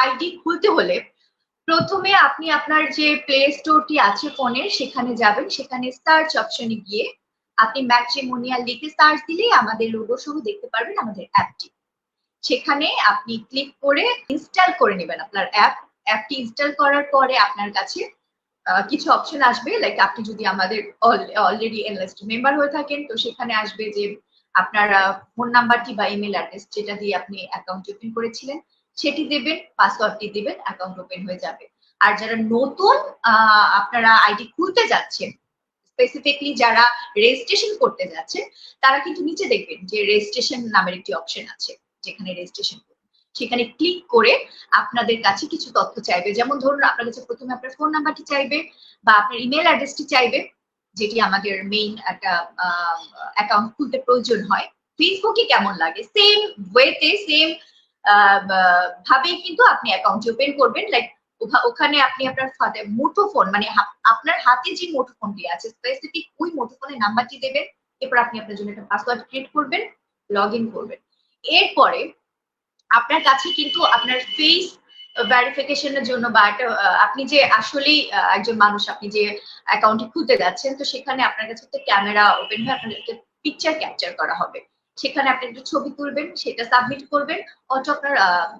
ID খুলতে হলে প্রথমে আপনি আপনার যে প্লে স্টোরটি আছে ফোনের সেখানে যাবেন। সেখানে সার্চ অপশনে গিয়ে আপনি ম্যাট্রিমোনিয়াল লিখে সার্চ দিলেই আমাদের লোগো সহ দেখতে পারবেন আমাদের অ্যাপটি সেখানে আপনি ক্লিক করে ইনস্টল করে নেবেন আপনার অ্যাপ অ্যাপটি ইনস্টল করার পরে আপনার কাছে কিছু অপশন আসবে। লাইক আপনি যদি আমাদের অলরেডি এনলিস্ট মেম্বার হয়ে থাকেন, তো সেখানে আসবে যে আপনার ফোন নাম্বারটি বা ইমেল অ্যাড্রেস যেটা দিয়ে আপনি অ্যাকাউন্ট ওপেন করেছিলেন। সেটি দেবেন, পাসওয়ার্ডটি দিবেন অ্যাকাউন্ট ওপেন হয়ে যাবে। আর যারা নতুন আপনারা আইডি খুলতে যাচ্ছেন স্পেসিফিকলি যারা রেজিস্ট্রেশন করতে যাচ্ছেন, তারা কিন্তু নিচে দেখবেন যে রেজিস্ট্রেশন নামের একটি অপশন আছে, যেখানে রেজিস্ট্রেশন সেখানে ক্লিক করে আপনাদের কাছে কিছু তথ্য চাইবে। যেমন ধরুন, আপনার কাছে প্রথমে আপনার ফোন নাম্বারটি চাইবে বা আপনার ইমেল অ্যাড্রেসটি চাইবে, যেটি আমাদের মেইন একটা অ্যাকাউন্ট খুলতে প্রয়োজন হয়। ফেসবুকে কেমন লাগে? সেম ওয়েতে সেম ভাবেই কিন্তু আপনি অ্যাকাউন্ট ওপেন করবেন লাইক ওখানে আপনি আপনার মুঠো ফোন মানে আপনার হাতে যে মুঠো ফোনটি আছে স্পেসিফিক ওই মুঠো ফোনের নাম্বারটি দেবেন, এরপর আপনি আপনার জন্য একটা পাসওয়ার্ড ক্রিয়েট করবেন লগ ইন করবেন। এরপরে আপনার কাছে কিন্তু আপনার ফেস ভেরিফিকেশনের জন্য বা আপনি যে আসলেই একজন মানুষ, আপনি যে অ্যাকাউন্টে খুলতে যাচ্ছেন, তো সেখানে আপনার কাছে একটা ক্যামেরা ওপেন হয়ে আপনার একটা পিকচার ক্যাপচার করা হবে। সেখানে আপনি একটা ছবি তুলবেন, সেটা সাবমিট করবেন, অটো আপনার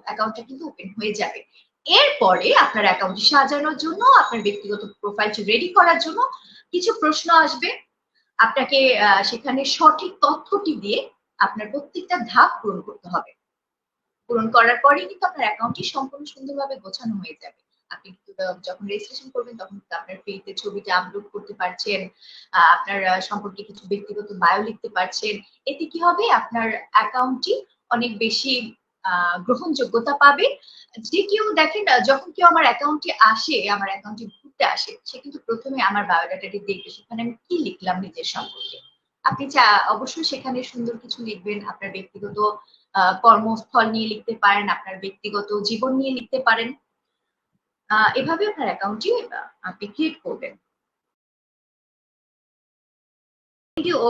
অ্যাকাউন্টটা কিন্তু ওপেন হয়ে যাবে। এরপরে আপনার অ্যাকাউন্টটি সাজানোর জন্য, আপনার ব্যক্তিগত প্রোফাইলটি রেডি করার জন্য কিছু প্রশ্ন আসবে। আপনাকে সেখানে সঠিক তথ্যটি দিয়ে আপনার প্রত্যেকটা ধাপ পূরণ করতে হবে। পূরণ করার পরেই কিন্তু আপনার অ্যাকাউন্টটি সম্পূর্ণ সুন্দরভাবে গোছানো হয়ে যাবে। আপনি কিন্তু, যখন রেজিস্ট্রেশন করবেন তখন কিন্তু আপনার ফেসে ছবিটা আপলোড করতে পারছেন আপনার সম্পর্কে কিছু ব্যক্তিগত বায়ো লিখতে পারছেন। এতে কি হবে? আপনার অ্যাকাউন্টটি অনেক বেশি গ্রহণযোগ্যতা পাবে। যে কেউ দেখেন যখন কেউ আমার অ্যাকাউন্টে আসে আমার অ্যাকাউন্টে ঘুরতে আসে সে কিন্তু প্রথমে আমার বায়োডাটাটি দেখবে সেখানে আমি কি লিখলাম নিজের সম্পর্কে। আপনি চা অবশ্যই সেখানে সুন্দর কিছু লিখবেন আপনার ব্যক্তিগত কর্মস্থল নিয়ে লিখতে পারেন আপনার ব্যক্তিগত জীবন নিয়ে লিখতে পারেন। এভাবে আপনার অ্যাকাউন্টটি আপনি ক্রিয়েট করবেন।